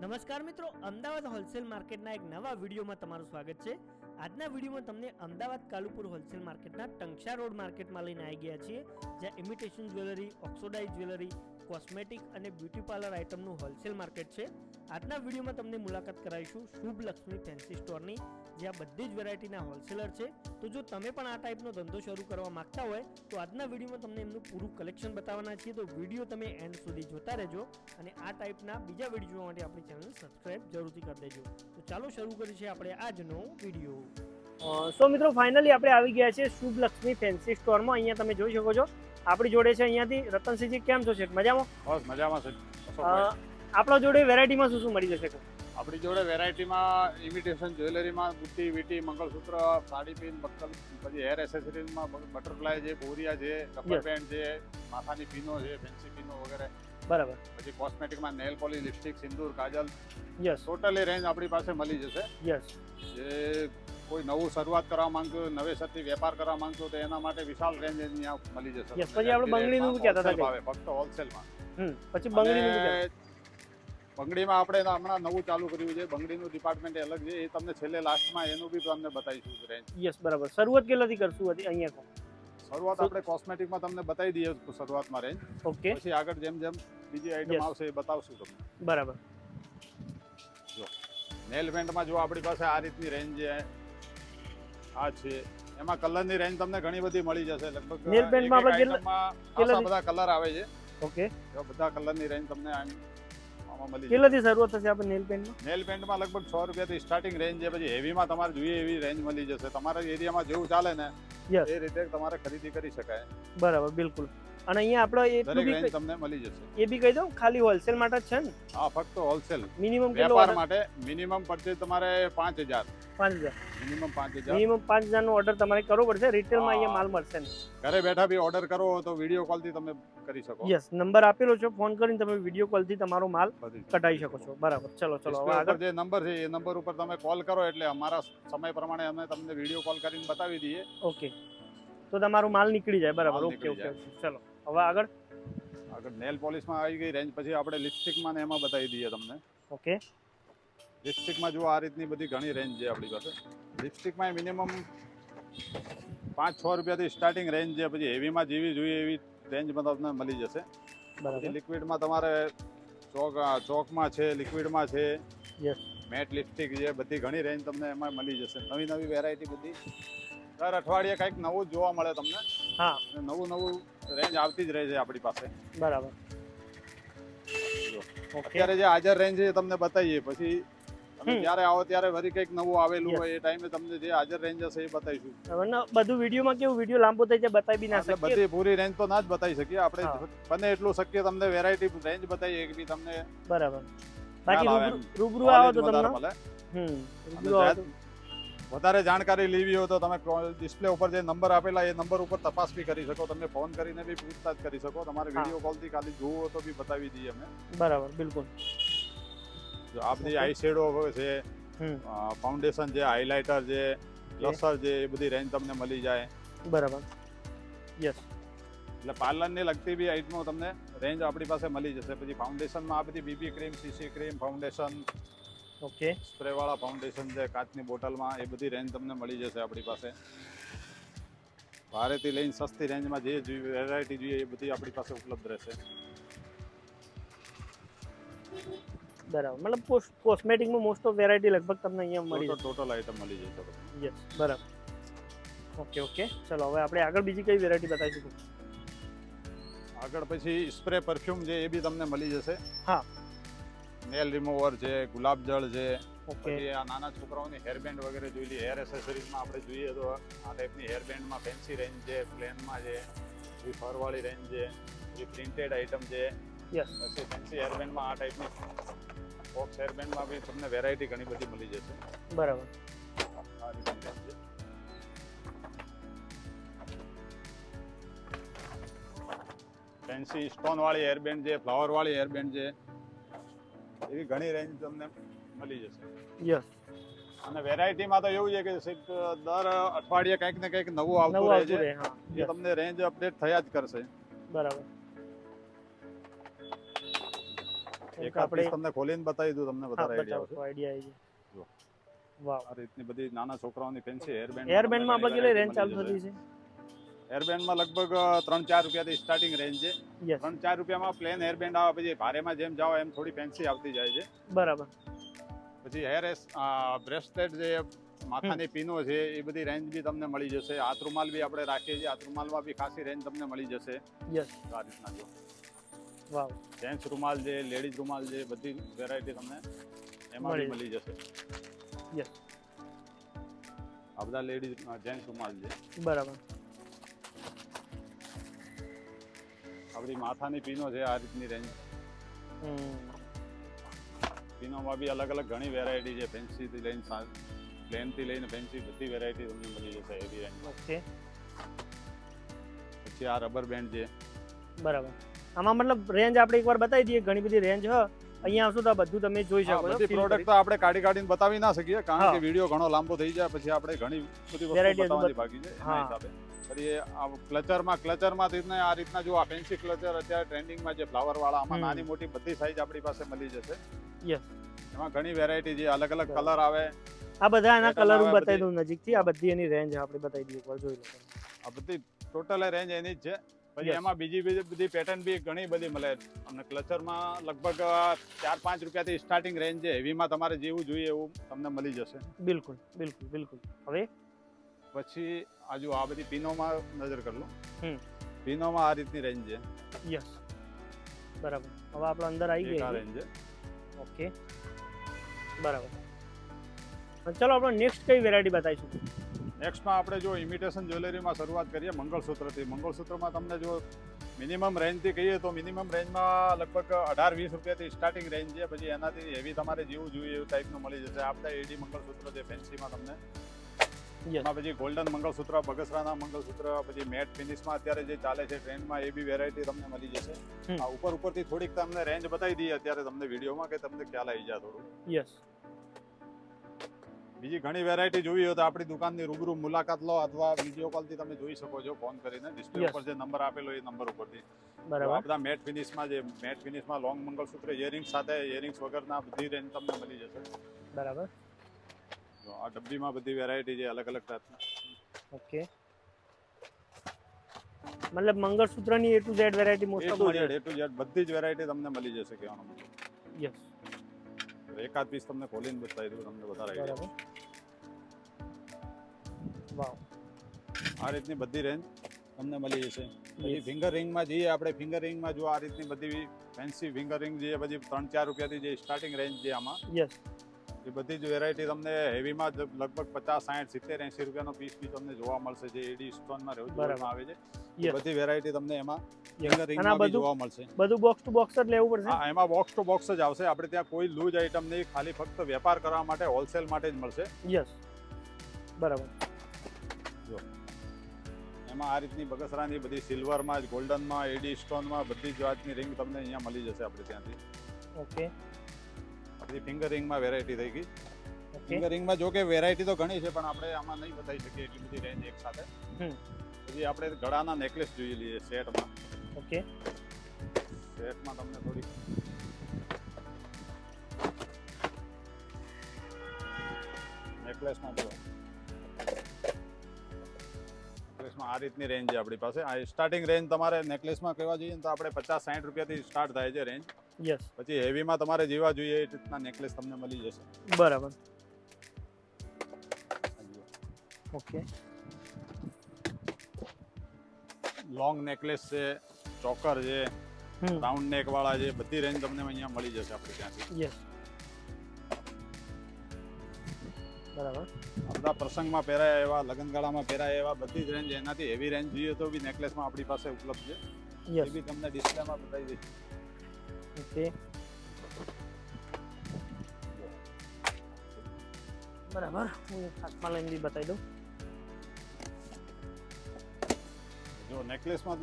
નમસ્કાર મિત્રો, અમદાવાદ હોલસેલ માર્કેટના એક નવા વિડીયોમાં તમારું સ્વાગત છે. આજના વિડીયોમાં તમને અમદાવાદ કાલુપુર હોલસેલ માર્કેટના ટંકશા રોડ માર્કેટમાં લઈને આવી ગયા છીએ, જ્યાં imitation jewellery oxidise jewellery cosmetic અને બ્યુટી પાર્લર આઇટમનું હોલસેલ માર્કેટ છે. આજના વિડીયોમાં તમને મુલાકાત કરાવીશું શુભ લક્ષ્મી ફેન્સી સ્ટોરની જ્યાં બધી જ વેરાયટીના હોલસેલર છે તો જો તમે પણ આ ટાઈપનો ધંધો શરૂ કરવા માંગતા હોય તો આજના વિડીયોમાં તમને એમનું પૂરું કલેક્શન બતાવવાના છીએ. તો વીડિયો તમે એન્ડ સુધી જોતા રહેજો અને આ ટાઈપના બીજા વીડિયો જોવા માટે આપણી ચેનલ સબસ્ક્રાઈબ જરૂરથી કરી દેજો. તો ચાલો શરૂ કરીએ છીએ આપણે આજનો વીડિયો. સો મિત્રો ફાઇનલી આપણે આવી ગયા છે શુભ લક્ષ્મી ફેન્સી સ્ટોરમાં. અહીંયા તમે જોઈ શકો છો આપણી જોડે છે અહીંયાથી રતનસિંહજી. કેમ છો છે મજામાં? બસ મજામાં છે. આપણા જોડે વેરાયટીમાં શું શું મળી જશે? આપણી જોડે વેરાયટીમાં ઇમિટેશન જ્વેલરીમાં બુટ્ટી વીટી મંગળસૂત્ર સાડી પિન બક્કલ પછી હેર એસેસરીઝમાં બટરફ્લાય છે બોરિયા છે રબર Yes. બેન્ડ છે માથાની પીનો છે ફેન્સી પીનો વગેરે. બરાબર. પછી કોસ્મેટિકમાં નેલ પોલિશ લિપસ્ટિક સિંદૂર કાજલ. યસ ટોટલી રેન્જ આપણી પાસે મળી જશે. યસ જે કોઈ નવું શરૂઆત કરવા માંગતું હોય નવેસરથી વેપાર કરવા માંગતું હોય તો એના માટે વિશાળ રેન્જ અહીંયા મળી જશે. Yes, પછી આપણે બંગડીનું બી કહેતા હતા Wholesale ભાવે, ફક્ત હોલસેલમાં હમ પછી બંગડીનું બી કહેતા. બંગડીમાં આપણે હમણાં નવું ચાલુ કર્યું છે. બંગડીનું ડિપાર્ટમેન્ટ અલગ છે. એ તમને છેલ્લે લાસ્ટમાં એનું બી તમને બતાવીશું રેન્જ યસ બરાબર. શરૂઆત કેટલાથી કરશું હતી અહીંયા શરૂઆત આપણે કોસ્મેટિકમાં તમને બતાવી દઈએ શરૂઆતમાં રેન્જ ઓકે પછી આગળ જેમ જેમ બીજી આઈટમ આવશે એ બતાવશું તમને. બરાબર. નેલ પેન્ટમાં જો આપણી પાસે આ રીતની રેન્જ છે આ છે એમાં કલરની રેન્જ તમને ઘણી બધી મળી જશે. લગભગ નેલ paint માં એક એક આપણે કેટલા- item માં કેટલા ખાસા બધા કલર આવે છે. ઓકે જો બધા કલરની રેન્જ તમને આમાં મળી કેટલાથી શરૂઆત થશે આપણે નેલ પેન્ટમાં નેલ પેન્ટમાં લગભગ સો રૂપિયાથી સ્ટાર્ટિંગ રેન્જ છે પછી હેવીમાં તમારે જોઈએ એવી રેન્જ મળી જશે. તમારા એરિયામાં જેવું ચાલે ને. એ રીતે તમારે ખરીદી કરી શકાય. બરાબર બિલકુલ. અને અહીંયા આપણે એટલું બી તમને મળી જશે. એ બી કહી દઉં ખાલી હોલસેલ માટે જ છે ને? આ ફક્ત હોલસેલ મિનિમમ કેટલો વેપાર માટે મિનિમમ પડશે તમારે પાંચ હજાર. પાંચ હજાર. મિનિમમ પાંચ હજાર. મિનિમમ પાંચ નો ઓર્ડર તમારે કરવો પડશે રિટેલમાં અહીંયા માલ મળશે ને. ઘરે બેઠા બી ઓર્ડર કરો તો વીડિયો કોલથી તમે કરી શકો. યસ નંબર આપેલો છે ફોન કરીને તમે વીડિયો કોલથી તમારો માલ કઢાઈ શકો છો. બરાબર. ચલો ચલો હવે આગળ. જે નંબર છે એ નંબર ઉપર તમે કોલ કરો એટલે અમારા સમય પ્રમાણે અમે તમને વીડિયો કોલ કરીને બતાવી દઈએ. ઓકે તો તમારો માલ નીકળી જાય. બરાબર. ઓકે ઓકે ચલો. હવે આગળ? આગળ નેલ પોલિશમાં આવી ગઈ રેન્જ પછી આપણે લિપસ્ટિકમાં ને એમાં બતાવી દઈએ તમને. ઓકે. લિપસ્ટિકમાં જો આ રીતની બધી ઘણી રેન્જ છે આપણી પાસે. લિપસ્ટિકમાં મિનિમમ પાંચ છ રૂપિયાથી સ્ટાર્ટિંગ રેન્જ છે પછી હેવીમાં જેવી જોઈએ એવી રેન્જમાં તમને મળી જશે. બરાબર. લિક્વિડમાં તમારે ચોક ચોકમાં છે લિક્વિડમાં છે યસ. મેટ લિપસ્ટિક છે બધી ઘણી રેન્જ તમને એમાં મળી જશે. નવી નવી વેરાયટી બધી. દર અઠવાડિયે કંઈક નવું જ જોવા મળે તમને. હા. અને નવું નવું રેન્જ આવતી જ રહે છે આપણી પાસે. બરાબર. અત્યારે જે હાજર રેન્જ છે તમને બતાવીએ. પછી તમે જ્યારે આવો ત્યારે વળી કંઈક નવું આવેલું હોય એ ટાઈમે તમને જે હાજર રેન્જ હશે એ બતાવીશું. બધું વિડીયોમાં કેવું વીડિયો લાંબો થઈ જાય બતાવી બી ના શકીએ. બધી પૂરી રેન્જ તો ના જ બતાવી શકીએ. આપણે બને એટલું શક્ય તમને વેરાયટી રેન્જ બતાવીએ કે બી તમને બરાબર. બાકી રૂબરૂ- આવો તો તમને. હમ રૂબરૂ આવો વધારે જાણકારી લેવી હોય તો તમે ડિસ્પ્લે ઉપર જે નંબર આપેલા એ નંબર ઉપર તપાસ બી કરી શકો. તમે ફોન કરીને બી પૂછતાછ કરી શકો. તમારે વીડિયો કોલથી ખાલી જોવો તો બી બતાવી દઈએ અમે. બરાબર બિલકુલ. જો આ બધી Okay. આઈ શેડો છે ફાઉન્ડેશન છે હાઇલાઇટર છે લસર છે એ. બધી રેન્જ તમને મળી જાય. બરાબર. યસ એટલે પાર્લરને લગતી બી આઈટમો તમને રેન્જ આપણી પાસે મળી જશે. પછી ફાઉન્ડેશનમાં આ બધી BB cream CC cream foundation okay. સ્પ્રેવાળા foundation છે કાચની બોટલમાં એ બધી રેન્જ તમને મળી જશે આપણી પાસે. ભારેથી લઈને સસ્તી રેન્જમાં જે વેરાયટી જોઈએ એ બધી આપણી પાસે ઉપલબ્ધ રહેશે. બરાબર. મતલબ કોસ્મેટિકમાં મોસ્ટ ઓફ વેરાયટી લગભગ તમને અહીંયા મળી જશે. ટોટલ આઈટમ મળી જશે યસ બરાબર. Okay okay. ચલો હવે આપણે આગળ બીજી કઈ વેરાયટી બતાવી શકું? આગળ પછી સ્પ્રે પરફ્યુમ છે એ બી તમને મળી જશે. હા. નેલ રિમૂવર છે ગુલાબ જળ છે. ઓકે. પછી આ નાના છોકરાઓની હેરબેન્ડ વગેરે જોઈ લઈએ. હેર એસેસરીઝમાં આપણે જોઈએ તો આ ટાઈપની હેરબેન્ડમાં ફેન્સી રેન્જ છે પ્લેનમાં છે પછી ફરવાળી રેન્જ છે પછી પ્રિન્ટેડ આઇટમ છે. યસ પછી ફેન્સી હેરબેન્ડમાં આ ટાઈપની બોક્સ હેરબેન્ડમાં બી તમને વેરાયટી ઘણી બધી મળી જશે. બરાબર. આ છે. ફેન્સી સ્ટોન વાળી હેરબેન્ડ છે ફ્લાવર વાળી હેરબેન્ડ છે. એવી ઘણી રેન્જ તમને મળી જશે. યસ અને વેરાયટીમાં તો એવું છે કે દર અઠવાડિયે કંઈક ને કંઈક નવું આવતું રહે છે એ તમને રેન્જ અપડેટ થયા જ કરશે. બરાબર. એક આપણે તમને ખોલીને બતાવી દઉં તમને વધારે આઈડિયા આઈડિયા આવી જાય. વાહ. આ રીતની બધી નાના છોકરાઓની ફેન્સી હેરબેન્ડ એરબેન્ડમાં આપણે કેટલી રેન્જ ચાલુ થતી છે? હેરબેન્ડમાં લગભગ ત્રણ ચાર રૂપિયાથી સ્ટાર્ટિંગ રેન્જ છે. યસ ત્રણ ચાર રૂપિયામાં પ્લેન હેરબેન્ડ આવે પછી ભારેમાં જેમ જાઓ એમ થોડી ફેન્સી આવતી જાય છે. બરાબર. પછી હેર બ્રેસલેટ જે માથાની પીનો છે એ બધી રેન્જ બી તમને મળી જશે. હાથ રૂમાલ બી આપણે રાખીએ છીએ. હાથ રૂમાલમાં બી ખાસી રેન્જ તમને મળી જશે. યસ આ રીતના જો. વાવ જેન્ટ્સ રૂમાલ છે લેડીઝ રૂમાલ છે બધી વેરાયટી તમને એમાં બી મળી મળી જશે. યસ આ બધા લેડીઝ જેન્ટ્સ રૂમાલ છે. બરાબર. આ બધી માથાની પીનો છે આ રીતની રેન્જ પીનોમાં બી અલગ અલગ ઘણી વેરાયટી છે. ફેન્સીથી લઈને પ્લેનથી લઈને ફેન્સી બધી વેરાયટી તમને મળી જશે એવી રેન્જ ઓકે. પછી આ રબર બેન્ડ છે. બરાબર. આમાં મતલબ રેન્જ આપણે એકવાર બતાવી દઈએ ઘણી બધી રેન્જ હ. અહીંયા આવશો તો બધું તમે જોઈ શકો બધી પ્રોડક્ટ તો આપણે કાઢી કાઢીને બતાવી ના શકીએ કારણ કે વીડિયો ઘણો લાંબો થઈ જાય પછી આપણે ઘણી બધી વસ્તુ બતાવવાની બાકી છે એના હિસાબે. પછી આ ક્લચરમાં ક્લચરમાં તમને આ રીતના જો આ ફેન્સી ક્લચર અત્યારે ટ્રેન્ડિંગમાં જે ફ્લાવર વાળા આમાં નાની મોટી બધી સાઈઝ આપણી પાસે મળી જશે. યસ એમાં ઘણી વેરાયટી છે અલગ અલગ કલર આવે. આ બધા એના કલર હું બતાવી દઉં નજીકથી આ બધી એની રેન્જ આપણે બતાવી દઈએ એકવાર જોઈ લો આ બધી ટોટલ રેન્જ એની જ છે. પછી એમાં બીજી બીજી બધી પેટર્ન બી ઘણી બધી મળે. અને ક્લચરમાં લગભગ ચાર પાંચ રૂપિયાથી સ્ટાર્ટિંગ રેન્જ છે. હેવીમાં તમારે જેવું જોઈએ એવું તમને મળી જશે. બિલકુલ બિલકુલ બિલકુલ. હવે? પછી આ જો આ બધી પીનોમાં નજર કરી લો. પિનોમાં આ રીતની રેન્જ છે. યસ. બરાબર. હવે આપણે અંદર આવી ગયા રેન્જ છે. ઓકે. બરાબર. ચલો આપણે નેક્સ્ટ કઈ વેરાયટી બતાવીશું? નેક્સ્ટમાં આપણે જો ઇમિટેશન જ્વેલરીમાં શરૂઆત કરીએ મંગળસૂત્રથી મંગળસૂત્રમાં તમને જો મિનિમમ રેન્જથી કહીએ તો મિનિમમ રેન્જમાં લગભગ અઢાર વીસ રૂપિયાથી સ્ટાર્ટિંગ રેન્જ છે. પછી એનાથી હેવી તમારે જેવું જોઈએ એવું ટાઈપનું મળી જશે. આપણે એડી મંગળસૂત્ર જે ફેન્સીમાં તમને એમાં પછી ગોલ્ડન મંગળસૂત્ર બગસરાના મંગળસૂત્ર પછી મેટ ફિનિશમાં અત્યારે જે ચાલે છે ટ્રેન્ડમાં એ બી વેરાયટી તમને મળી જશે. આ ઉપર ઉપરથી થોડીક તમને રેન્જ બતાવી દઈએ અત્યારે તમને વિડીયોમાં કે તમને ખ્યાલ આવી જાય થોડું. યસ બીજી ઘણી વેરાયટી જોવી હોય તો આપણી દુકાનની રૂબરૂ મુલાકાત લો અથવા વીડિયો કોલથી તમે જોઈ શકો છો ફોન કરીને. ડિસ્પ્લે ઉપર જે નંબર આપેલો એ નંબર ઉપરથી. બરાબર. બધા મેટ ફિનિશમાં જે મેટ ફિનિશમાં લોંગ મંગળસૂત્ર ઇયરિંગ્સ સાથે ઇયરિંગ્સ વગરના બધી રેન્જ તમને મળી જશે. બરાબર. તો આ ડબ્બીમાં બધી વેરાયટી છે અલગ અલગ જાતની. ઓકે. મતલબ મંગળસૂત્રની A to Z variety most of મળી એ ટુ ઝેડ બધી જ વેરાયટી તમને મળી જશે કહેવાનો મતલબ યસ એકાદ પીસ તમને ખોલીને બતાવી દઉં તમને વધારે આઈડિયા વાવ આ રીતની બધી રેન્જ તમને મળી જશે. પછી. ફિંગર રિંગમાં જઈએ આપણે ફિંગર રિંગમાં જો આ રીતની બધી ફેન્સી ફિંગર રિંગ જે બધી ત્રણ ચાર રૂપિયાથી જે સ્ટાર્ટિંગ રેન્જ છે આમાં યસ એ બધી જ વેરાયટી તમને હેવીમાં જ લગભગ પચાસ સાઠ સિત્તેર એંસી રૂપિયાનો પીસ બી તમને જોવા મળશે જે એડી સ્ટોનમાં રહેવું. આવે છે. બધી વેરાયટી તમને એમાં જોવા મળશે. બધું બોક્સ ટુ બોક્સ જ લેવું પડશે? હા એમાં બોક્સ ટુ બોક્સ જ આવશે. આપણે ત્યાં કોઈ લૂઝ આઈટમ નહીં ખાલી ફક્ત વેપાર કરવા માટે હોલસેલ માટે જ મળશે. યસ બરાબર. એમાં આ રીતની બગસરાની બધી સિલ્વરમાં જ ગોલ્ડનમાં એડી સ્ટોનમાં બધી જ જાતની રિંગ તમને અહીંયા મળી જશે આપણે ત્યાંથી. ઓકે આ બધી ફિંગર રિંગમાં વેરાયટી થઈ ગઈ. ઓકે ફિંગર રિંગમાં જો કે વેરાયટી તો ઘણી છે પણ આપણે આમાં નહીં બતાવી શકીએ એટલી બધી રેન્જ એક સાથે. હમ. પછી આપણે ગળાના નેકલેસ જોઈ લઈએ સેટમાં ઓકે સેટમાં તમને થોડી નેકલેસમાં બોલો નેકલેસમાં આ રીતની રેન્જ છે આપણી પાસે. આ સ્ટાર્ટિંગ રેન્જ તમારે નેકલેસમાં કહેવા જોઈએ ને તો આપણે પચાસ સાઠ રૂપિયાથી સ્ટાર્ટ થાય છે રેન્જ યસ પછી હેવીમાં તમારે જેવા જોઈએ એ રીતના નેકલેસ તમને મળી જશે. બરાબર. ઓકે. લોંગ નેકલેસ છે ચોકર છે રાઉન્ડ નેક વાળા છે બધી રેન્જ તમને અહીંયા મળી જશે આપણે ત્યાંથી. યસ બરાબર. આ બધા પ્રસંગમાં પહેરાય એવા લગ્નગાળામાં પહેરાય એવા બધી જ રેન્જ એનાથી હેવી રેન્જ જોઈએ તો બી નેકલેસમાં આપણી પાસે ઉપલબ્ધ છે. એ બી તમને ડિસ્પ્લેમાં બતાવી દઈશું. ઓકે બરાબર હું એક હાથમાં લઈને બી બતાવી દઉં જો નેકલેસમાં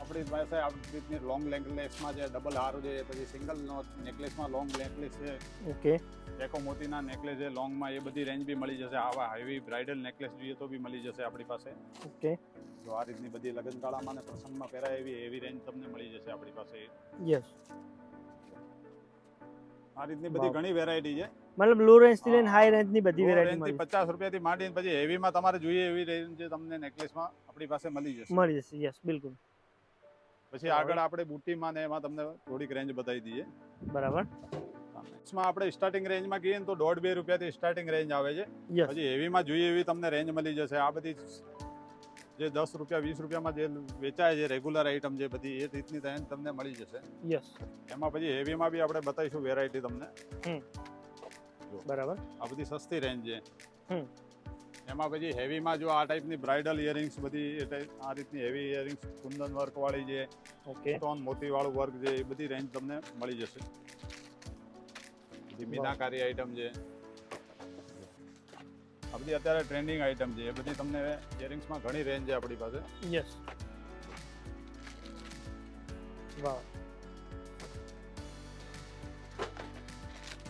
આપણી પાસે આ રીતની લોંગ નેકલેસમાં જે ડબલ હાર છે પછી સિંગલ નેકલેસમાં લોંગ નેકલેસ છે. ઓકે ટેકો મોતીના નેકલેસ છે લોંગમાં એ બધી રેન્જ બી મળી જશે. આવા હેવી બ્રાઇડલ નેકલેસ જોઈએ તો બી મળી જશે આપણી પાસે. ઓકે જો આ રીતની બધી લગ્નગાળામાં અને પ્રસંગમાં પહેરાય એવી એવી રેન્જ તમને મળી જશે આપણી પાસે. યસ આ રીતની બધી ઘણી વેરાયટી છે. મતલબ લો રેન્જથી લઈને હાઈ રેન્જની બધી વેરાયટી થી મળી પચાસ રૂપિયાથી માંડીને પછી હેવીમાં તમારે જોઈએ એવી રેન્જ તમને નેકલેસમાં આપણી પાસે મળી જશે. મળી જશે યસ બિલકુલ. પછી આગળ આપણે બુટ્ટીમાં ને એમાં તમને થોડીક રેન્જ બતાવી દઈએ. બરાબર. એમાં આપણે સ્ટાર્ટિંગ રેન્જમાં કહીએ ને તો દોઢ બે રૂપિયાથી સ્ટાર્ટિંગ રેન્જ આવે છે. પછી હેવીમાં જોઈએ એવી તમને રેન્જ મળી જશે. આ બધી જે દસ રૂપિયા વીસ રૂપિયામાં જે વેચાય છે રેગ્યુલર આઈટમ જે બધી એ રીતની થાય તમને મળી જશે. યસ એમાં પછી હેવીમાં બી આપણે બતાવીશું વેરાયટી તમને. બરાબર. આ બધી સસ્તી રેન્જ છે. એમાં પછી હેવીમાં જો આ ટાઈપની બ્રાઇડલ ઇયરિંગ્સ બધી આ રીતની હેવી ઇયરિંગ્સ કુંદન વર્ક વાળી છે ઓકે સ્ટોન મોતી વાળું વર્ક છે એ બધી રેન્જ તમને મળી જશે. બધી મીનાકારી આઈટમ છે. આ બધી અત્યારે ટ્રેન્ડિંગ આઈટમ છે. એ બધી તમને ઇયરિંગ્સમાં ઘણી રેન્જ છે આપણી પાસે. યસ વાહ.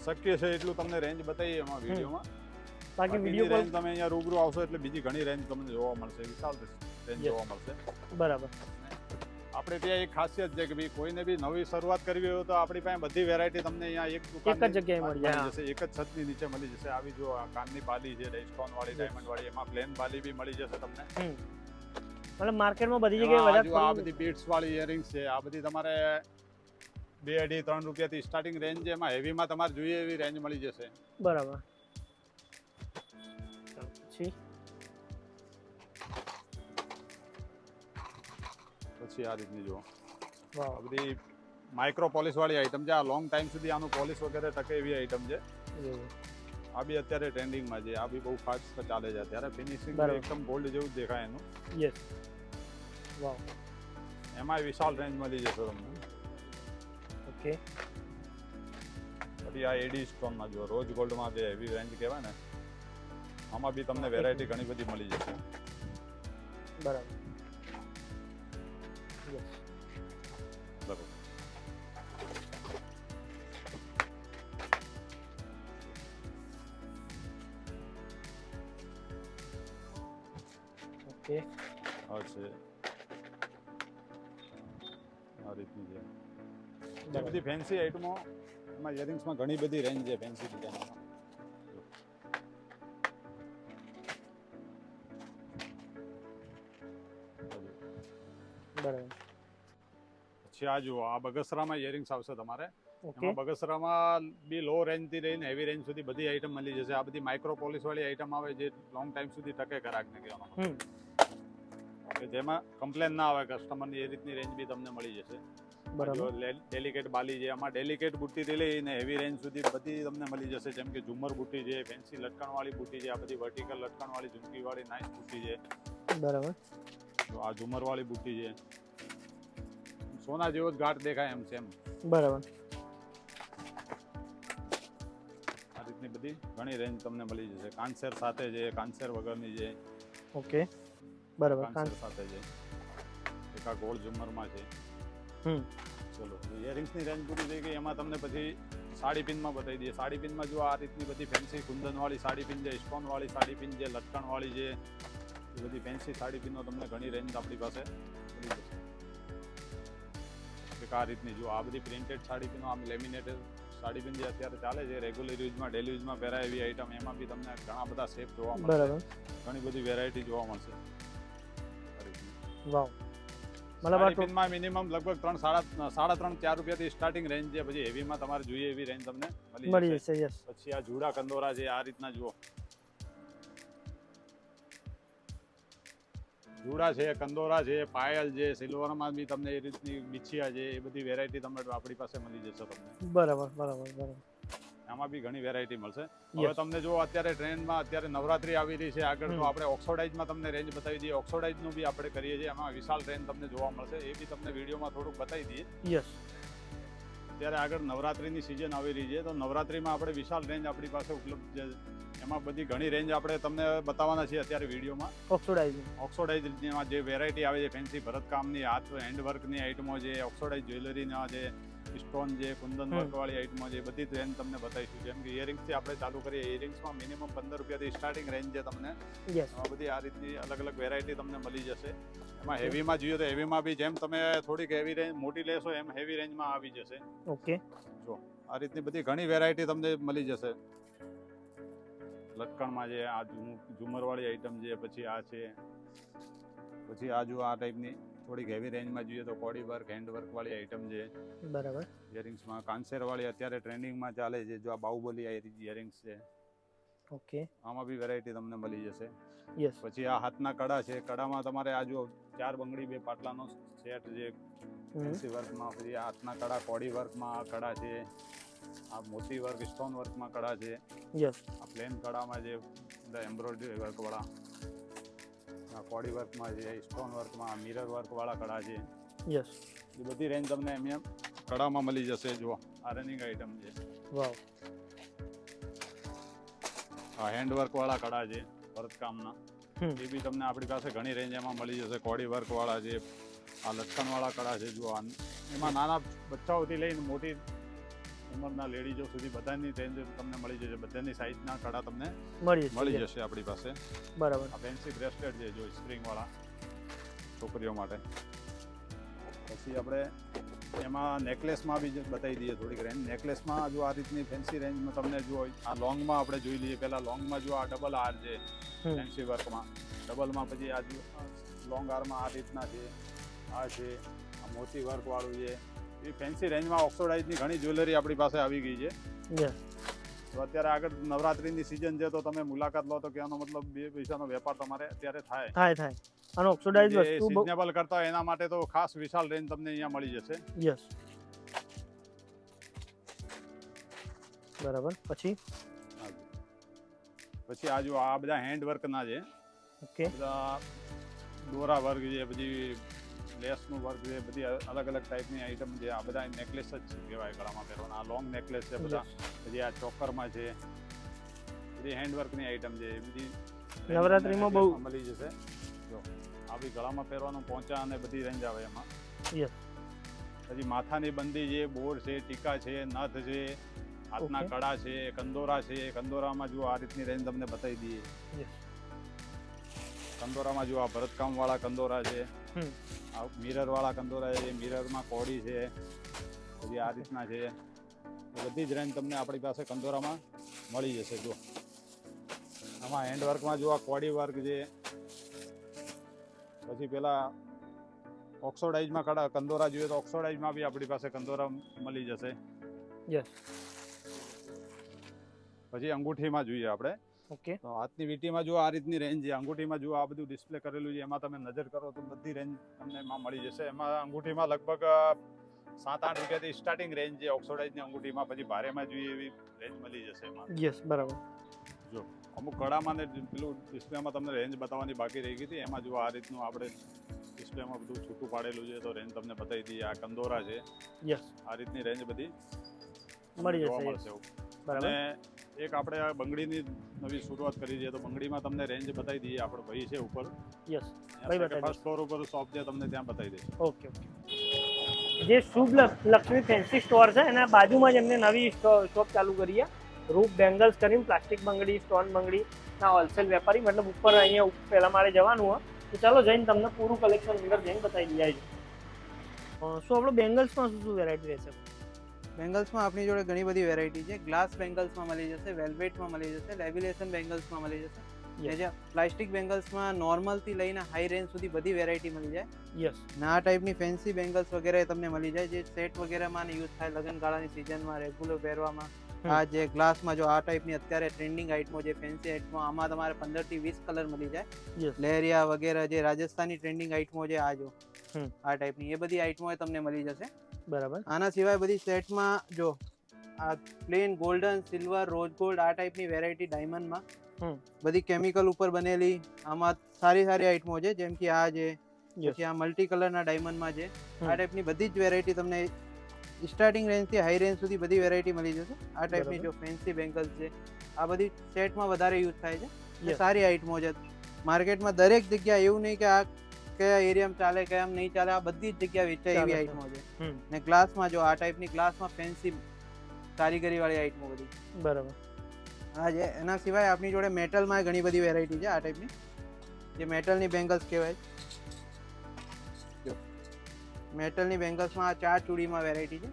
શક્ય છે એટલું તમને રેન્જ બતાવીએ એમાં વિડીયોમાં. બાકી વીડિયો રેન્જ તમે અહીંયા રૂબરૂ આવશો એટલે બીજી ઘણી રેન્જ તમને જોવા મળશે. વિશાલ રેન્જ જોવા મળશે. બરાબર. આપણે ત્યાં એક ખાસિયત છે કે ભાઈ કોઈને બી નવી શરૂઆત કરવી હોય તો આપણી પાસે બધી વેરાયટી તમને અહીંયા એક દુકાન એક જ જગ્યાએ મળી જશે. એક જ છતની નીચે મળી જશે. આવી જો આ કાનની બાલી છે સ્ટોન વાળી ડાયમંડ વાળી એમાં પ્લેન બાલી બી મળી જશે તમને. મતલબ માર્કેટમાં બધી જગ્યાએ આ આ બધી બીટ્સ વાળી ઇયરિંગ્સ છે. આ બધી તમારે બે અઢી ત્રણ રૂપિયાથી સ્ટાર્ટિંગ રેન્જ છે. એમાં હેવીમાં તમારે જોઈએ એવી રેન્જ મળી જશે. બરાબર. પછી આ રીતની જો આ બધી માઇક્રો પોલિશ વાળી આઈટમ છે. આ લોંગ ટાઈમ સુધી આનું પોલિશ વગેરે ટકે એવી આઈટમ છે. આ બી અત્યારે ટ્રેન્ડિંગમાં છે. આ બી બહુ ફાસ્ટ ચાલે છે અત્યારે. ફિનિશિંગ એકદમ ગોલ્ડ જેવું જ દેખાય એનું. યસ વાવ એમાં વિશાલ રેન્જ મળી જશે તમને. ઓકે પછી આ એડી સ્ટોનમાં જો રોજ ગોલ્ડમાં જે હેવી રેન્જ કહેવાય ને આમાં બી તમને વેરાયટી ઘણી બધી મળી જશે. બરાબર. ઓકે. આ છે. આ રીતની છે. બધી ફેન્સી આઈટમો એમાં ઇયરિંગ્સમાં ઘણી બધી રેન્જ છે ફેન્સી ડિઝાઇનમાં બરાબર. પછી આ જુઓ આ બગસરામાં ઇયરિંગ્સ આવશે તમારે. એમાં બગસરામાં બી લો રેન્જથી લઈને હેવી રેન્જ સુધી બધી આઈટમ મળી જશે. આ બધી માઇક્રો પોલિશ વાળી આઈટમ આવે જે લોંગ ટાઈમ સુધી ટકે ગ્રાહકને ને હમ. કે જેમાં કમ્પ્લેન ના આવે કસ્ટમરની એ રીતની રેન્જ બી તમને મળી જશે. બરાબર. ડેલિકેટ બાલી છે આમાં ડેલિકેટ બુટ્ટીથી લઈને હેવી રેન્જ સુધી બધી તમને મળી જશે. જેમ કે ઝુમર બુટ્ટી છે ફેન્સી લટકણવાળી બુટ્ટી છે આ બધી વર્ટિકલ લટકણવાળી વાળી ઝુમકી વાળી નાઇસ બુટ્ટી છે. બરાબર. તો આ ઝુમરવાળી બુટ્ટી છે. સોના જેવો જ ઘાટ દેખાય એમ છે એમ. બરાબર. આ રીતની બધી ઘણી રેન્જ તમને મળી જશે. કાનસેર સાથે છે કાનસેર વગરની છે. ઓકે. બરાબર કાનસેર સાથે છે. એક આ ગોળ ઝુમરમાં છે. હમ. ચલો ઇયરિંગ્સની રેન્જ પૂરી થઈ ગઈ. એમાં તમને પછી સાડી પિનમાં બતાવી દઈએ. સાડી પિનમાં જો આ રીતની બધી ફેન્સી કુંદનવાળી સાડી પિન છે સ્ટોનવાળી સાડી પિન છે લટકણવાળી છે એ બધી ફેન્સી સાડી પિનનો તમને ઘણી રેન્જ આપણી પાસે. એક આ રીતની જો આ બધી પ્રિન્ટેડ સાડી પિનો આમ લેમિનેટેડ સાડી પિન જે અત્યારે ચાલે છે રેગ્યુલર યુઝમાં ડેલી યુઝમાં પહેરાય એવી આઈટમ એમાં બી તમને ઘણા બધા શેપ જોવા મળશે. ઘણી બધી વેરાયટી જોવા મળશે. વાવ. મતલબ આ સાડી મિનિમમ લગભગ ત્રણ સાડા સાડા ત્રણ ચાર રૂપિયાથી સ્ટાર્ટિંગ રેન્જ છે. પછી હેવીમાં તમારે જોઈએ એવી રેન્જ તમને મળી મળી જશે. જશે યસ પછી આ જુડા કંદોરા છે આ રીતના જુઓ. જુડા છે કંદોરા છે પાયલ છે સિલ્વરમાં બી તમને એ રીતની બિછિયા છે એ બધી વેરાયટી તમને આપણી પાસે મળી જશે તમને. બરાબર બરાબર બરાબર. આમાં બી ઘણી વેરાયટી મળશે. હવે તમને જો અત્યારે ટ્રેન્ડમાં અત્યારે નવરાત્રી આવી રહી છે આગળ તો આપણે ઓક્સોડાઇઝમાં તમને રેન્જ બતાવી દઈએ. ઓક્સોડાઇઝનું બી આપણે કરીએ છીએ. એમાં વિશાલ રેન્જ તમને જોવા મળશે. એ બી તમને વિડીયોમાં થોડુંક બતાવી દઈએ. યસ અત્યારે આગળ નવરાત્રીની સિઝન આવી રહી છે તો નવરાત્રીમાં આપણે વિશાલ રેન્જ આપણી પાસે ઉપલબ્ધ છે. એમાં બધી ઘણી રેન્જ આપણે તમને બતાવવાના છીએ અત્યારે વિડીયોમાં. ઓક્સોડાઇઝ ઓક્સોડાઇઝમાં જે વેરાયટી આવે છે ફેન્સી ભરતકામની હાથ હેન્ડવર્કની આઇટમો છે ઓક્સોડાઇઝ જ્વેલરીના જે સ્ટોન છે કુંદન. વર્કવાળી આઈટમાં છે એ બધી જ રેન્જ તમને બતાવીશું. જેમ કે ઇયરિંગ્સથી આપણે ચાલુ કરીએ ઇયરિંગ્સમાં મિનિમમ પંદર રૂપિયાથી સ્ટાર્ટિંગ રેન્જ છે તમને. એમાં બધી આ રીતની અલગ અલગ વેરાયટી તમને મળી જશે. એમાં હેવીમાં જોઈએ તો હેવીમાં બી જેમ તમે થોડીક હેવી રેન્જ મોટી લેશો એમ હેવી રેન્જમાં આવી જશે. ઓકે આ રીતની બધી ઘણી વેરાયટી તમને મળી જશે. લટકણમાં છે આ ઝુમરવાળી આઈટમ છે પછી આ છે. પછી આ જો આ ટાઈપની થોડીક હેવી રેન્જમાં જોઈએ તો કોડી વર્ક હેન્ડ વર્ક વાળી આઈટમ છે. બરાબર. ઇયરિંગ્સમાં કાંસેરવાળી અત્યારે ટ્રેન્ડિંગમાં ચાલે છે જો આ બાહુબલી ઇયરિંગ્સ છે. ઓકે. આમાં બી વેરાયટી તમને મળી જશે. યસ પછી આ હાથના કડા છે કડામાં તમારે આ જો ચાર બંગડી બે પાટલાનો સેટ છે ફેન્સી વર્કમાં પછી આ હાથના કડા કોડી વર્કમાં આ કડા છે. આ મોતી વર્ક સ્ટોન વર્કમાં કડા છે. યસ આ પ્લેન કડામાં જે એમ્બ્રોઇડરી વર્કવાળા આ કોડી વર્કમાં છે સ્ટોન વર્કમાં મિરર વર્કવાળા કળા છે યસ એ બધી રેન્જ તમને એમ કળામાં મળી જશે જો આ રનિંગ આઈટમ છે. વાવ આ હેન્ડ વર્કવાળા કળા છે ભરતકામના એ બી તમને આપણી પાસે ઘણી રેન્જ એમાં મળી જશે. કોડી વર્કવાળા છે આ લટકણવાળા કળા છે જો આ એમાં નાના બચ્ચાઓથી લઈને મોટી ઉંમરના લેડીઝો સુધી બધાની રેન્જ તમને મળી જશે બધાની સાઈઝના કડા તમને મળી જશે મળી જશે આપણી પાસે. બરાબર. આ ફેન્સી બ્રેસલેટ છે જો સ્પ્રિંગવાળા છોકરીઓ માટે. પછી આપણે એમાં નેકલેસમાં બી બતાવી દઈએ થોડીક રેન્જ નેકલેસમાં જો આ રીતની ફેન્સી રેન્જમાં તમને જો આ લોંગમાં આપણે જોઈ લઈએ. પહેલાં લોંગમાં જો આ ડબલ આર છે ફેન્સી વર્કમાં ડબલમાં પછી આ લોંગ આરમાં આ રીતના છે આ છે આ મોતી વર્કવાળું છે. એ ફેન્સી રેન્જમાં ઓક્સોડાઇઝની ઘણી જ્વેલરી આપણી પાસે આવી ગઈ છે. તો અત્યારે આગળ નવરાત્રીની સિઝન છે તો તમે મુલાકાત લો તો કહેવાનો મતલબ બે પૈસાનો વેપાર તમારે અત્યારે થાય. થાય થાય. અને ઓક્સોડાઇઝ વસ્તુ સિઝનેબલ કરતા એના માટે તો ખાસ વિશાલ રેન્જ તમને અહીંયા મળી જશે. યસ બરાબર. પછી? પછી આ જો આ બધા હેન્ડ વર્કના છે. ઓકે બધા દોરા વર્ક છે પછી લેસનું વર્ક છે બધી અલગ અલગ ટાઈપની આઈટમ છે આ બધા નેકલેસ જ કહેવાય ગળામાં પહેરવાના. આ લોંગ નેકલેસ છે બધા. પછી આ ચોકરમાં છે બધી હેન્ડવર્કની આઈટમ છે એ બધી નવરાત્રીમાં બહુ- મળી જશે. જો આવી ગળામાં પહેરવાનું પહોંચા અને બધી રેન્જ આવે એમાં. પછી માથાની બંદી છે બોર છે ટીકા છે નથ છે હાથના. કડા છે કંદોરા છે કંદોરામાં જો આ રીતની રેન્જ તમને બતાવી દઈએ. કંદોરામાં જો આ ભરતકામ વાળા કંદોરા છે મિરર વાળા કંદોરા છે મિરરમાં કોડી છે પછી આ રીતના છે. બધી જ રેન્જ તમને આપણી પાસે કંદોરામાં મળી જશે જો આમાં હેન્ડવર્કમાં જો આ કોડી વર્ક છે. પછી પેલા ઓક્સોડાઇઝમાં કડા કંદોરા જોઈએ તો ઓક્સોડાઇઝમાં બી આપણી પાસે કંદોરા મળી જશે. યસ પછી અંગૂઠીમાં જોઈએ આપણે. ઓકે તો હાથની વીંટીમાં જો આ રીતની રેન્જ છે. અંગૂઠીમાં જો આ બધું ડિસ્પ્લે કરેલું છે. એમાં તમે નજર કરો તો બધી રેન્જ તમને એમાં મળી જશે. એમાં અંગૂઠીમાં લગભગ સાત આઠ રૂપિયાથી સ્ટાર્ટિંગ રેન્જ છે ઓક્સોડાઇઝની અંગૂઠીમાં. પછી ભારેમાં જોઈએ એવી રેન્જ મળી જશે એમાં. યસ બરાબર. અમુક કડામાં ને પેલું ડિસ્પ્લેમાં તમને રેન્જ બતાવવાની બાકી રહી ગઈ હતી. એમાં જો આ રીતનું આપણે ડિસ્પ્લેમાં બધું છૂટું પાડેલું છે. તો રેન્જ તમને બતાવી હતી. આ કંદોરા છે. યસ આ રીતની રેન્જ બધી મળી જશે મળશે. બરાબર. અને એક આપણે આ બંગડીની નવી શરૂઆત કરી છે તો બંગડીમાં તમને રેન્જ બતાવી દઈએ આપણો ભાઈ છે ઉપર. યસ ભાઈ બતાવી ફર્સ્ટ ફ્લોર ઉપર શોપ છે તમને ત્યાં બતાવી દઈએ ઓકે ઓકે. જે શુભ લક- લક્ષ્મી ફેન્સી સ્ટોર છે એના બાજુમાં જ એમને નવી શોપ ચાલુ કરી છે. રૂપ બેંગલ્સ કરીને પ્લાસ્ટિક બંગડી સ્ટોન બંગડી ના હોલસેલ વેપારી મતલબ ઉપર અહીંયા પહેલા મારે જવાનું હોય તો ચાલો જઈને તમને પૂરું કલેક્શન અંદર જઈને બતાવી દઈએ. સો આપણો બેંગલ્સમાં શું શું વેરાયટી રહેશે? બેંગલ્સમાં આપણી જોડે ઘણી બધી વેરાયટી છે. ગ્લાસ બેંગલ્સમાં મળી જશે વેલ્વેટમાં મળી જશે લેવિલેશન બેંગલ્સમાં મળી જશે. જે પ્લાસ્ટિક બેંગલ્સમાં નોર્મલથી લઈને હાઈ રેન્જ સુધી બધી વેરાયટી મળી જાય. યસ ના આ ટાઈપની ફેન્સી બેંગલ્સ વગેરે તમને મળી જાય જે સેટ વગેરેમાં યુઝ થાય લગ્નગાળાની સિઝનમાં રેગ્યુલર પહેરવામાં આ જે ગ્લાસમાં જો આ ટાઈપની અત્યારે ટ્રેન્ડિંગ આઇટમો જે ફેન્સી આઇટમો આમાં તમારે પંદરથી વીસ કલર મળી જાય. લેરિયા લહેરિયા વગેરે જે રાજસ્થાની ટ્રેન્ડિંગ આઇટમો છે આ જો. આ ટાઈપની એ બધી આઇટમો તમને મળી જશે. બરાબર. આના સિવાય બધી સેટમાં જો આ plain golden silver rose gold આ ટાઈપની વેરાયટી ડાયમંડમાં. બધી કેમિકલ ઉપર બનેલી આમાં સારી સારી આઈટમો છે જેમ કે આ છે પછી આ મલ્ટી કલરના ડાયમંડમાં છે આ ટાઈપની બધી જ વેરાયટી તમને સ્ટાર્ટિંગ રેન્જથી હાઈ રેન્જ સુધી બધી વેરાયટી મળી જશે. આ ટાઈપની જો ફેન્સી બેંગલ્સ છે આ બધી સેટમાં વધારે યુઝ થાય છે. સારી આઈટમો છે. માર્કેટમાં દરેક જગ્યા એવું નહીં કે આ કયા એરિયામાં ચાલે કયા નહીં ચાલે આ બધી જ જગ્યા વેચાય એવી. આઈટમો છે. ને ગ્લાસમાં જો આ ટાઈપની ગ્લાસમાં ફેન્સી કારીગરી વાળી આઈટમો બધી. બરાબર. હા જે એના સિવાય આપણી જોડે મેટલમાં ઘણી બધી વેરાયટી છે આ ટાઈપની જે મેટલની બેંગલ્સ કહેવાય. જો. મેટલની બેંગલ્સમાં આ ચાર ચૂડીમાં વેરાયટી છે.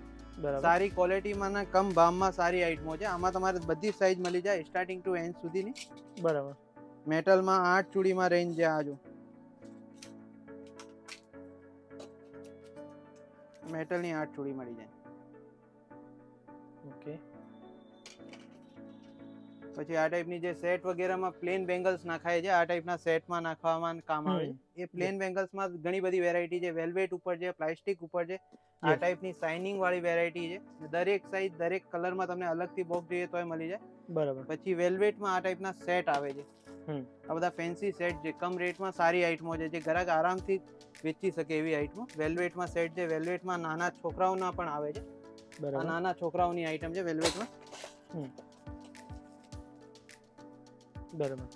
સારી ક્વોલિટીમાં ને કમ ભાવમાં સારી આઈટમો છે. આમાં તમારે બધી સાઈઝ મળી જાય સ્ટાર્ટિંગ ટુ એન્ડ સુધીની. બરાબર. મેટલમાં આઠ ચૂડીમાં રેન્જ છે આ જો. મેટલની આઠ ચૂડી મળી જાય. ઓકે. પછી આ ટાઈપની જે સેટ વગેરેમાં પ્લેન બેંગલ્સ નાખાય છે આ ટાઈપના સેટમાં નાખવામાં કામ આવે છે. એ પ્લેન બેંગલ્સમાં ઘણી બધી વેરાયટી છે. વેલ્વેટ ઉપર છે પ્લાસ્ટિક ઉપર છે આ. ટાઈપની શાઇનિંગ વાળી વેરાયટી છે. દરેક સાઈઝ દરેક કલરમાં તમને અલગથી બોક્સ જોઈએ તોય મળી જાય. બરાબર. પછી વેલ્વેટમાં આ ટાઈપના સેટ આવે છે. આ બધા ફેન્સી સેટ જે કમ રેટમાં સારી આઈટમો છે જે ગ્રાહક આરામથી વેચી શકે એવી આઈટમો વેલ્વેટમાં સેટ છે વેલ્વેટમાં નાના છોકરાઓના પણ આવે છે. આ બરાબર. નાના છોકરાઓની આઈટમ છે વેલ્વેટમાં બરાબર.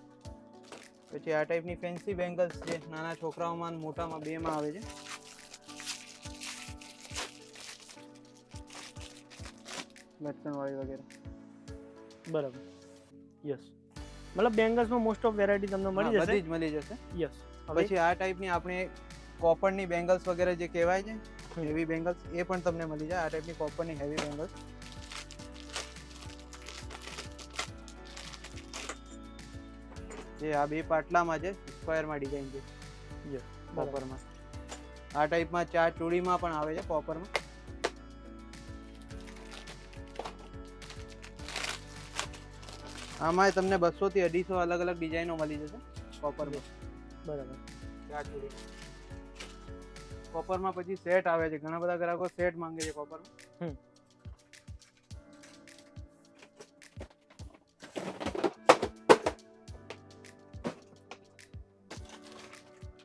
પછી આ ટાઈપની ફેન્સી બેંગલ્સ છે નાના છોકરાઓમાં મોટામાં બેમાં આવે છે. લટકણ વાળી વગેરે. બરાબર. યસ મતલબ બેંગલ્સમાં મોસ્ટ ઓફ વેરાયટી તમને મળી જશે. બધી જ મળી જશે. યસ પછી આ ટાઈપની આપણે કોપરની બેંગલ્સ વગેરે જે કહેવાય છે હેવી બેંગલ્સ એ પણ તમને મળી જાય. આ ટાઈપની કોપરની હેવી બેંગલ્સ જે આ બે પાટલામાં છે સ્ક્વેરમાં ડિઝાઇન છે. યસ કોપરમાં આ ટાઈપમાં ચાર ચૂડીમાં પણ આવે છે કોપરમાં આમાં તમને બસો થી અઢીસો અલગ અલગ ડિઝાઇનો મળી જશે. કોપરમાં બરાબર. ચાર ચૂડી કોપરમાં પછી સેટ આવે છે. ઘણા બધા ગ્રાહકો સેટ માંગે છે કોપરમાં હમ.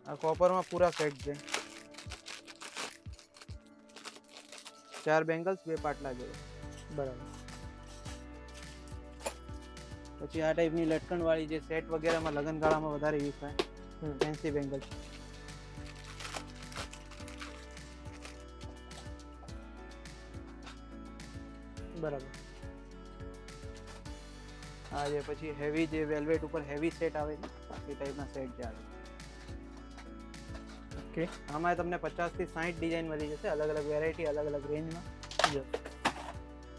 આ કોપરમાં પૂરા સેટ છે. ચાર બેંગલ્સ બે પાટલા જોડે બરાબર. પછી આ ટાઈપની લટકણ વાળી જે સેટ વગેરેમાં લગન ગાળામાં વધારે યુઝ થાય. ફેન્સી બેંગલ બરાબર. આ જે પછી હેવી જે વેલ્વેટ ઉપર હેવી સેટ આવે છે એ ટાઈપના સેટ જે આવે ઓકે આમાં તમને પચાસથી સાઠ ડિઝાઇન મળી જશે અલગ અલગ વેરાયટી અલગ અલગ રેન્જમાં યસ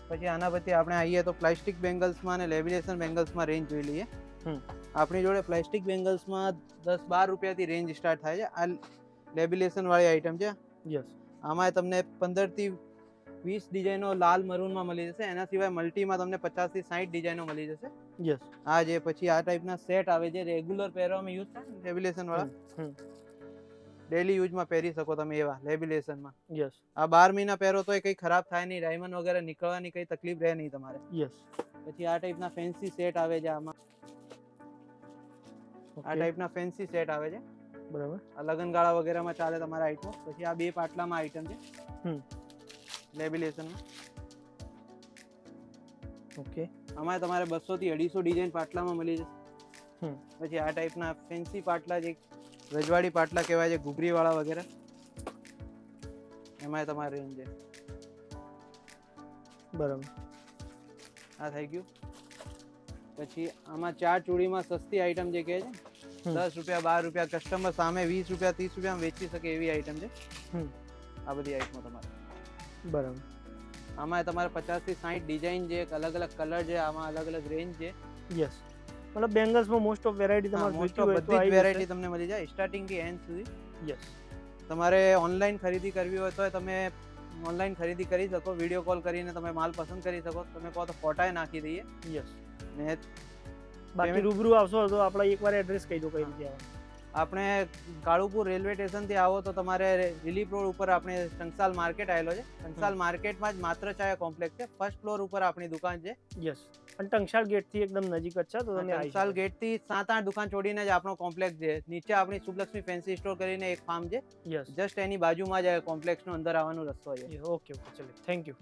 પછી આના પછી આપણે આવીએ તો પ્લાસ્ટિક બેંગલ્સમાં અને લેમિનેશન બેંગલ્સમાં રેન્જ જોઈ લઈએ. આપણી જોડે પ્લાસ્ટિક બેંગલ્સમાં દસ બાર રૂપિયાથી રેન્જ સ્ટાર્ટ થાય છે. આ લેબિલેશનવાળી આઈટમ છે. યસ. આમાં તમને પંદરથી વીસ ડિઝાઇનો લાલ મરૂનમાં મળી જશે. એના સિવાય મલ્ટીમાં તમને પચાસથી સાઠ ડિઝાઇનો મળી જશે. યસ. આ જે પછી આ ટાઈપના સેટ આવે છે રેગ્યુલર પહેરવામાં યુઝ થાય વાળા. હમ. ડેલી યુઝમાં પહેરી શકો તમે એવા લેબિલેશનમાં યસ આ બાર મહિના પહેરો તો એ કંઈ ખરાબ થાય નહીં ડાયમંડ વગેરે નીકળવાની કંઈ તકલીફ રહે નહીં તમારે. યસ પછી આ ટાઈપના ફેન્સી સેટ આવે છે આમાં. આ ટાઈપના ફેન્સી સેટ આવે છે. બરાબર. આ લગનગાળા વગેરેમાં ચાલે તમારા આઈટમ પછી આ બે પાટલામાં આઈટમ છે. હમ. લેબિલેશનમાં ઓકે આમાં તમારે બસો થી અઢીસો ડિઝાઇન પાટલામાં મળી જશે. પછી આ ટાઈપના ફેન્સી પાટલા જે રજવાડી પાટલા કહેવાય છે ઘૂઘરી વાળા વગેરે. એમાં તમારે રેન્જ છે. બરાબર. આ થઈ ગયું. પછી આમાં ચાર ચૂડીમાં સસ્તી આઈટમ જે કહે છે દસ રૂપિયા બાર રૂપિયા કસ્ટમર સામે વીસ રૂપિયા ત્રીસ રૂપિયા વેચી શકે એવી આઈટમ છે. આ બધી આઈટમો તમારે. બરાબર. આમાં તમારે પચાસથી સાઠ ડિઝાઇન છે અલગ અલગ કલર છે આમાં અલગ અલગ રેન્જ છે. યસ મતલબ બેંગલ્સમાં મોસ્ટ ઓફ વેરાયટી તમારે મોસ્ટ ઓફ બધી જ વેરાયટી તમને મળી જાય સ્ટાર્ટિંગથી એન્ડ સુધી. યસ તમારે ઓનલાઈન ખરીદી કરવી હોય તો તમે ઓનલાઈન ખરીદી કરી શકો વીડિયો કોલ કરીને તમે માલ પસંદ કરી શકો તમે કહો તો ફોટાએ નાખી દઈએ. યસ ને બાકી રૂબરૂ આવશો તો આપણે એકવાર એડ્રેસ કહી દો કઈ. રીતે આપણે કાળુપુર રેલવે સ્ટેશનથી આવો તો તમારે રિલીફ રોડ ઉપર આપણે સંસાલ માર્કેટ આવેલો છે. સંસાલ માર્કેટમાં જ માત્ર ચાયા કોમ્પ્લેક્સ છે. ફર્સ્ટ ફ્લોર ઉપર આપણી દુકાન છે. યસ અને ટંકશાળ ગેટથી એકદમ નજીક જ છે તો તમે ટંકશાળ ટંકસાલ ગેટથી સાત આઠ દુકાન છોડીને જ આપણો કોમ્પ્લેક્સ છે. નીચે આપણી શુભલક્ષ્મી ફેન્સી સ્ટોર કરીને એક ફાર્મ છે. યસ જસ્ટ એની બાજુમાં જ કોમ્પ્લેક્સનો અંદર આવવાનો રસ્તો છે. ઓકે ઓકે ચલો. Thank you